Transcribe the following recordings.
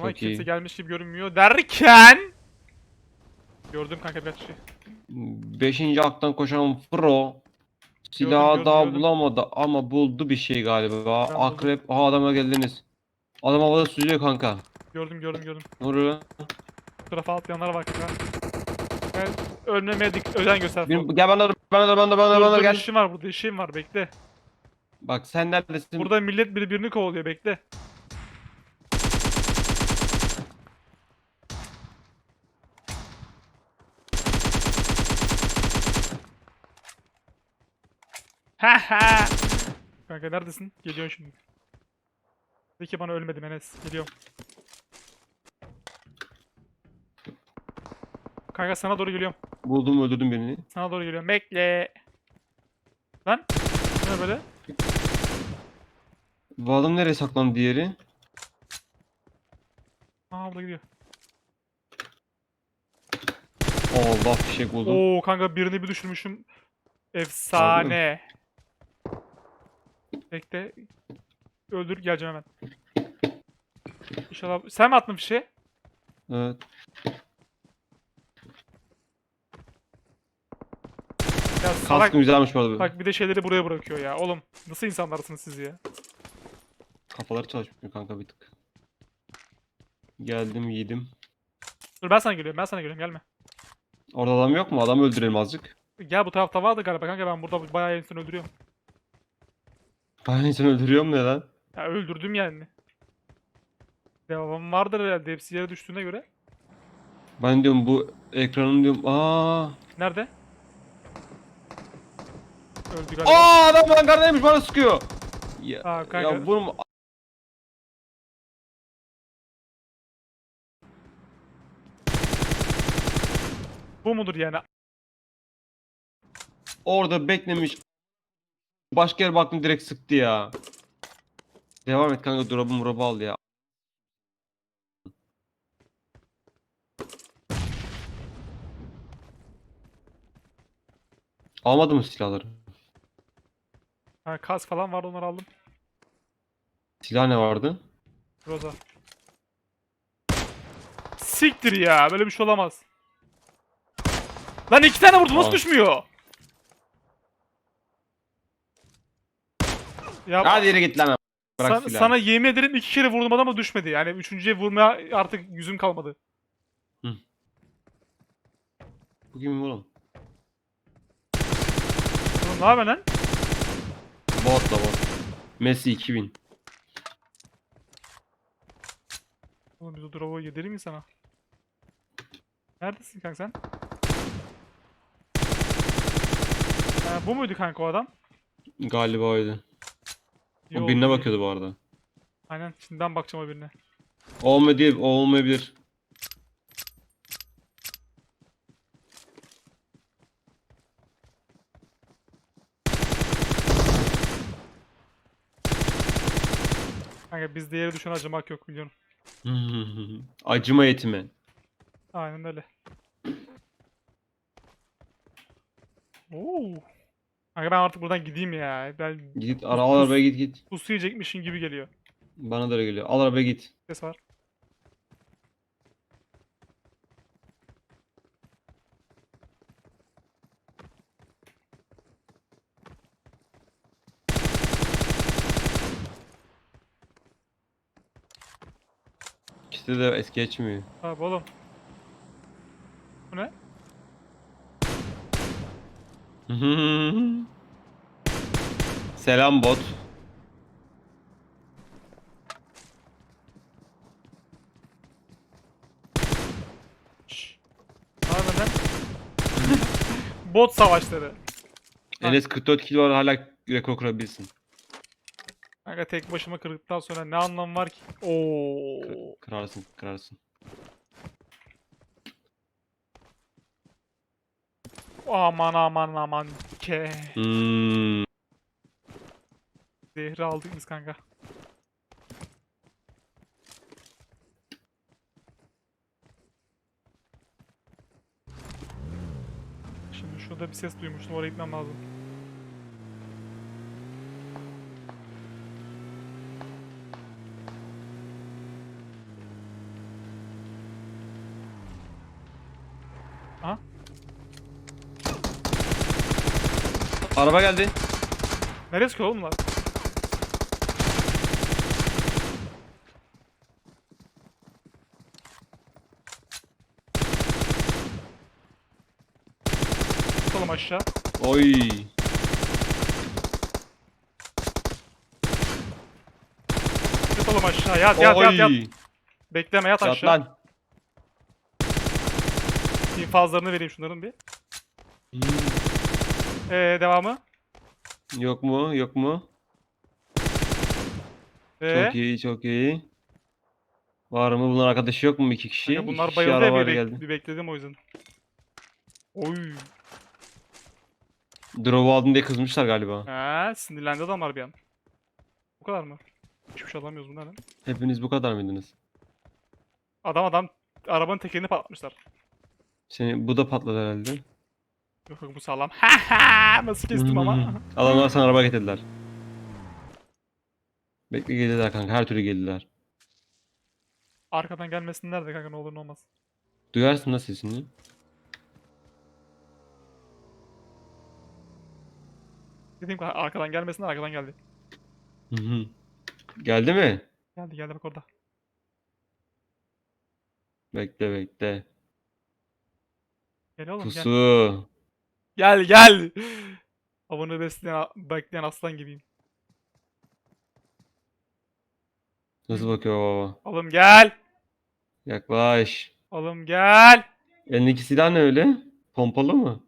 Ama Çok kimse iyi. gelmiş gibi görünmüyor derken Gördüm kanka birkaç şey. Beşinci aktan koşan Fro silahı gördüm, daha gördüm. bulamadı ama buldu bir şey galiba. Ben buldum. Akrep, aha adama geldiniz. Adam havada süzüyor kanka. Gördüm gördüm gördüm. Nuru. Bu tarafa atlayanlar var kanka. Ben ölmemeye dik özen göster. Bir, gel bana dur, bana bana bana bana dur, dur, gel. işim var burada işim var bekle. Bak sen neredesin? Burada millet birbirini kovalıyor bekle. Ha. Kanka neredesin? Geliyorum şimdi. Peki bana ölmedim Enes. Geliyorum. Kanka sana doğru geliyorum. Buldum öldürdüm birini. Sana doğru geliyorum. Bekle. Lan. Ne böyle? Bu adam nereye saklandı diğeri? Aa burada gidiyor. Allah fişek buldum. Oo kanka birini bir düşürmüşüm. Efsane. Bekle. Öldür geleceğim hemen. İnşallah. Sen mi attın bir şey? Evet. Ya salak. Güzelmiş bu arada. Bak bir de şeyleri buraya bırakıyor ya. Oğlum nasıl insanlarsınız siz ya? Kafaları çalışmıyor kanka bir tık. Geldim yedim. Dur ben sana geliyorum. Ben sana geliyorum. Gelme. Orada adam yok mu? Adam öldürelim azıcık. Gel bu tarafta vardı galiba kanka. Ben burada bayağı insan öldürüyorum. Ben insan öldürüyorum ne lan? Ya öldürdüm yani. Devamım vardır herhalde. Hepsi yere düştüğüne göre. Ben diyorum bu ekranın diyorum. Aa. Nerede? Öldü galiba. Aa adam hangarındaymış bana sıkıyor. Ya, Aa, kanka. ya bunu Bu mudur yani? orada beklemiş. Başka yere baktım direkt sıktı ya. Devam et kanka drop'u murabı al ya. Almadın mı silahları? Ha, kas falan vardı onları aldım. Silah ne vardı? Roza. Siktir ya. Böyle bir şey olamaz. Lan iki tane vurdum. Nasıl düşmüyor? Ya Hadi yere git lan. Bırak san- silahı. sana yemin ederim iki kere vurdum adama düşmedi. Yani üçüncüye vurmaya artık yüzüm kalmadı. Bu kim oğlum? Oğlum ne yapıyorsun lan? Bot da bot. Messi 2000. Oğlum biz o drop'u yedirir mi sana? Neredesin kanka sen? Ha, bu muydu kanka o adam? Galiba oydu. O oldu, birine bakıyordu bu arada. Aynen. Şimdi ben bakacağım o birine. Olmadı, o olmayabilir. Kanka bizde yere düşen acımak yok biliyorum. Acıma yetimi. Aynen öyle. Oo. Kanka ben artık buradan gideyim ya. Ben Git ara al arabaya git git. pusu yiyecekmişim gibi geliyor. Bana da öyle geliyor. Al arabaya git. Ses var. İkisi de es geçmiyor. Abi oğlum. Bu ne? Selam bot. Bot savaşları. Enes 44 kilo var hala rekor kırabilirsin. Kanka tek başıma kırdıktan sonra ne anlamı var ki? Oo. Kır- Kırarsın kırarsın. Aman aman aman ke. Hmm. Zehri aldık biz kanka. Şimdi şurada bir ses duymuştum oraya gitmem lazım. Araba geldi. Nereye sıkıyor oğlum lan? Tutalım aşağı. Oy. Tutalım aşağı. Yat yat yat yat. Oy. Bekleme yat Yat aşağı. lan. İnfazlarını vereyim şunların bir. Hmm. Ee, devamı. Yok mu? Yok mu? Ee, Çok iyi, çok iyi. Var mı? Bunların arkadaşı yok mu? İki kişi. kanka bunlar İki kişi bayıldı ya bir, bek- geldi. bir bekledim o yüzden. Oy. Drop'u aldın diye kızmışlar galiba. Ha, sinirlendi adamlar bir an. Bu kadar mı? Hiçbir şey alamıyoruz bunlardan. Hepiniz bu kadar mıydınız? Adam adam arabanın tekerini patlatmışlar. Seni bu da patladı herhalde. Yok yok bu sağlam. Ha ha nasıl kestim ama. Adamlar sana araba getirdiler. Bekle geldiler kanka. Her türlü geldiler. Arkadan gelmesinler de kanka ne olur ne olmaz. Duyarsın da sesini. Dediğim gibi arkadan gelmesinler arkadan geldi. Hı hı. Geldi mi? Geldi geldi bak orada. Bekle bekle. Gel oğlum gel. Pusu. Gel gel. Avını besleyen, bekleyen aslan gibiyim. Nasıl bakıyor baba? Oğlum gel. Yaklaş. Oğlum gel. Elindeki silah ne öyle? Pompalı mı?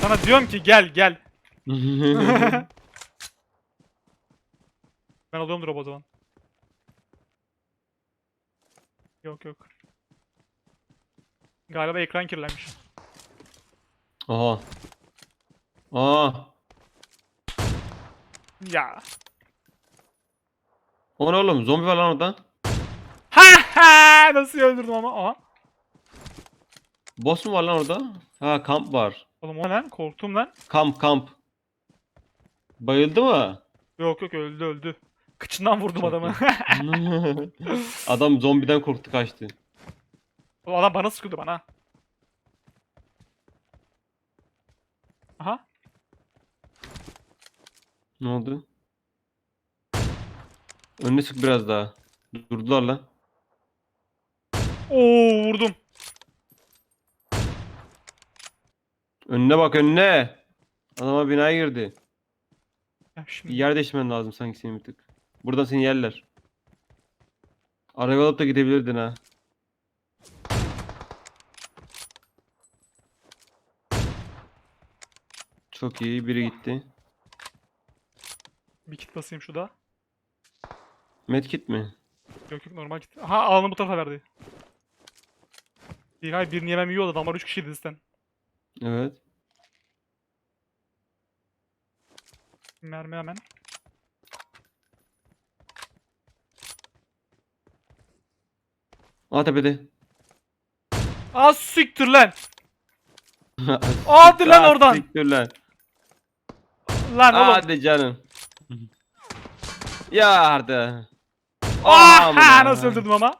Sana diyorum ki gel gel. Ben alıyorum drop o zaman. Yok yok. Galiba ekran kirlenmiş. Aha. Aa. Ya. O ne oğlum? Zombi var lan orada. Ha ha nasıl öldürdüm ama. Aha. Boss mu var lan orada? Ha kamp var. Oğlum o ne lan korktum lan. Kamp kamp. Bayıldı mı? Yok yok öldü öldü. Kıçından vurdum adamı. Adam zombiden korktu kaçtı. Oğlum adam bana sıkıldı bana. Aha. Ne oldu? Önüne sık biraz daha. Durdular lan. Oo vurdum. Önüne bak önüne. Adama binaya girdi. Ya Bir şimdi. yer değiştirmen lazım sanki senin bir tık. Buradan seni yerler. Araba alıp da gidebilirdin ha. Çok iyi. Biri gitti. Bir kit basayım şurada. Medkit mi? Yok yok normal kit. Aha alanı bu tarafa verdi. Bir hayır birini yemem iyi oldu. Adamlar 3 kişiydi zaten. Evet. Mermi hemen. Aa tepede. Aa siktir lan. Hadi lan oradan. siktir lan. Lan oğlum. Hadi canım. ya Arda. Aha nasıl öldürdüm ama.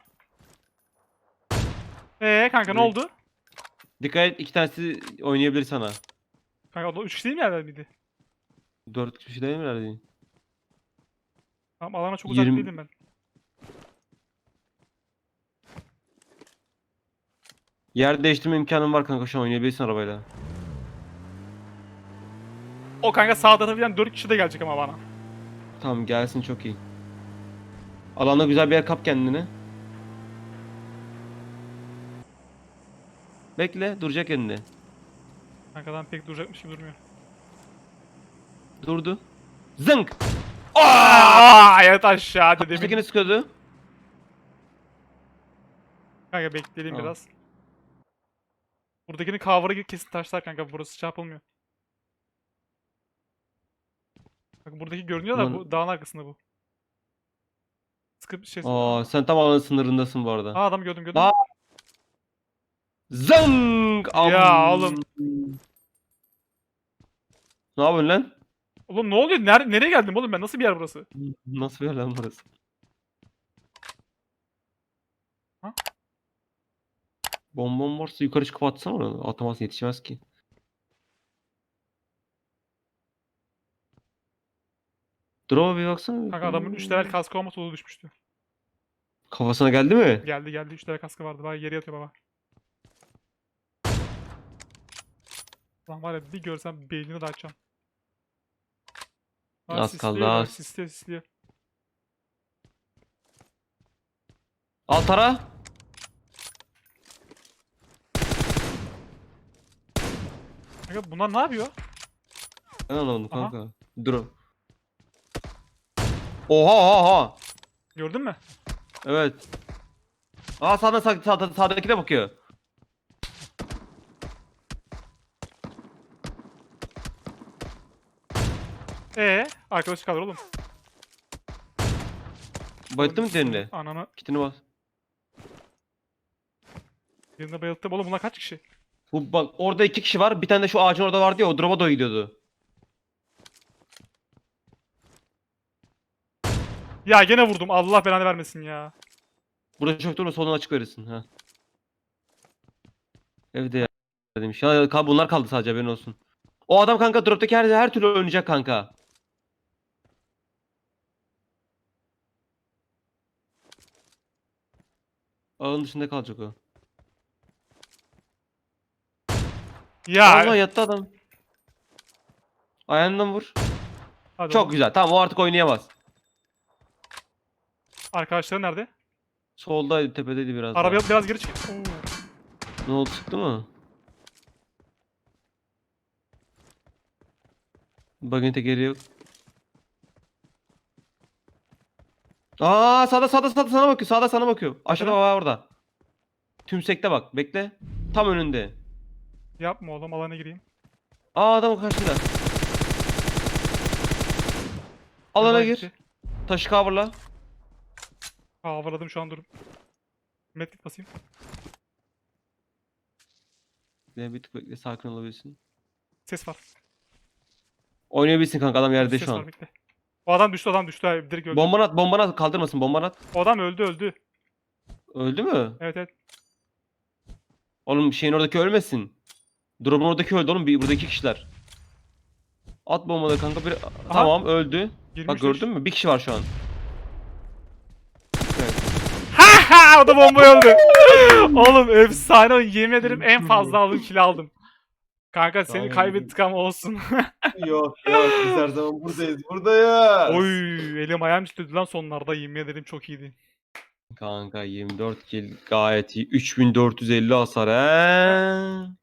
Eee kanka ne oldu? Dikkat et iki tanesi oynayabilir sana. Kanka o 3 kişi değil mi yerler miydi? Dört kişi değil mi nerede? Tamam alana çok uzak Yirmi- değilim ben. Yer değiştirme imkanın var kanka şu an oynayabilirsin arabayla. O kanka sağ tarafından 4 kişi de gelecek ama bana. Tamam gelsin çok iyi. Alanda güzel bir yer kap kendine. Bekle duracak yerinde. Kankadan pek duracakmış gibi durmuyor. Durdu. Zınk! Aaa yat aşağı dedim. Üsttekini sıkıyordu. Kanka bekleyelim Tamam. biraz. Buradakini cover'ı kesin taşlar kanka burası şey yapılmıyor. Bak buradaki görünüyor da bu dağın arkasında bu. Sıkıp şey... Aa sen tam alanın sınırındasın bu arada. Aa adam gördüm gördüm. Aa! Zınk! Ya oğlum. Ne yapıyorsun lan? Oğlum ne oluyor? Ner nereye geldim oğlum ben? Nasıl bir yer burası? Nasıl bir yer lan burası? Ha? Bombom varsa yukarı çıkıp atsana onu. Atamazsın yetişmez ki. Drop'a bir baksana. Kanka adamın 3 level kaskı olmasa o da düşmüştü. Kafasına geldi mi? Geldi geldi 3 level kaskı vardı. Bak geri yatıyor baba. Lan var ya bir görsem beynini de açacağım. Bak, Az kaldı, sisliyor az. Sisliyor sisliyor. Al tara. Kanka bunlar ne yapıyor? Ben anlamadım Aha. kanka. Dur. Oha oha oha. Gördün mü? Evet. Aa sağdan sağ, sağ, sağdaki de bakıyor. Ee, arkadaşı kalır oğlum. Bayılttı mı diğerini? Ananı Kitini bas. birinde bayılttım. Oğlum bunlar kaç kişi? Bu bak orada iki kişi var. Bir tane de şu ağacın orada vardı ya o drop'a doğru gidiyordu. Ya gene vurdum. Allah belanı vermesin ya. Burada çok durma soldan açık verirsin ha. Evde ya demiş. Ya kal- bunlar kaldı sadece haberin olsun. O adam kanka drop'taki her, her türlü oynayacak kanka. Ağın dışında kalacak o. Ya. Allah yattı adam. Ayağından vur. Hadi Çok oğlum. güzel. Tamam o artık oynayamaz. Arkadaşları nerede? Solda tepedeydi biraz daha. Arabaya biraz geri çık. Ne oldu çıktı mı? Bug'ın tekeri yok. Aa sağda sağda sağda sana bakıyor. Sağda sana bakıyor. Aşağıda var orada. Tümsekte bak. Bekle. Tam önünde. Yapma oğlum alana gireyim. Aa adam karşında. Alana Hemen gir. gitti. Taşı coverla. Havaladım şu an durum. Medkit basayım. Bekle, Bir tık bekle. Sakin olabilirsin. Ses var. Oynayabilsin kanka adam yerde Ses şu var an. bekle. O adam düştü adam düştü. abi, Direkt öldü. Bombanı at bombanı at kaldırmasın bombanı at. O adam öldü öldü. Öldü mü? Evet evet. Oğlum şeyin oradaki ölmesin. Drop'un oradaki öldü oğlum. Bir, buradaki kişiler. At bombaları kanka. Bir... Tamam öldü. 23 Bak gördün mü? Bir kişi var şu an. Evet. Ha o da bomba öldü. Oğlum efsane oyun. Yemin ederim en fazla aldığım kill aldım. Kanka seni Tamam. kaybettik ama olsun. yok yok biz her zaman buradayız. Buradayız. Oy elim ayağım titredi lan sonlarda yemin ederim çok iyiydi. Kanka 24 kill gayet iyi. 3450 hasar he.